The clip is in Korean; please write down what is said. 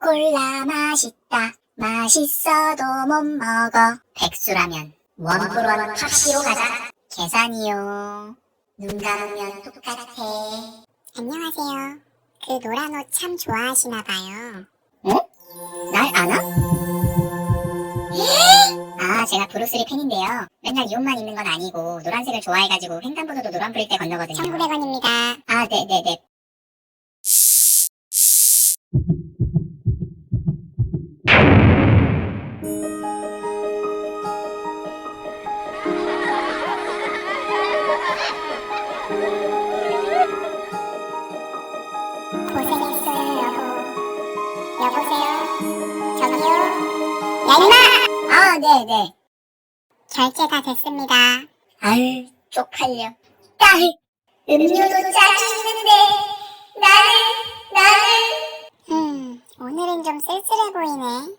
콜라 맛있다. 맛있어도 못 먹어. 백수라면 원뿔원 팝시로 가자. 계산이요. 눈 감으면 똑같아. 안녕하세요. 그 노란 옷 참 좋아하시나 봐요. 날 아나? 아, 제가 브루스리 팬인데요. 맨날 이 옷만 입는 건 아니고 노란색을 좋아해가지고 횡단보도도 노란 불일 때 건너거든요. 1,900원입니다. 아, 네네네. 고생했어요, 여보. 여보세요? 저기요? 야, 임마! 아, 네네. 결제 다 됐습니다. 아유, 쪽팔려. 딸, 음료도 짜지 있는데, 나는, 나는. 음, 오늘은 좀 쓸쓸해 보이네.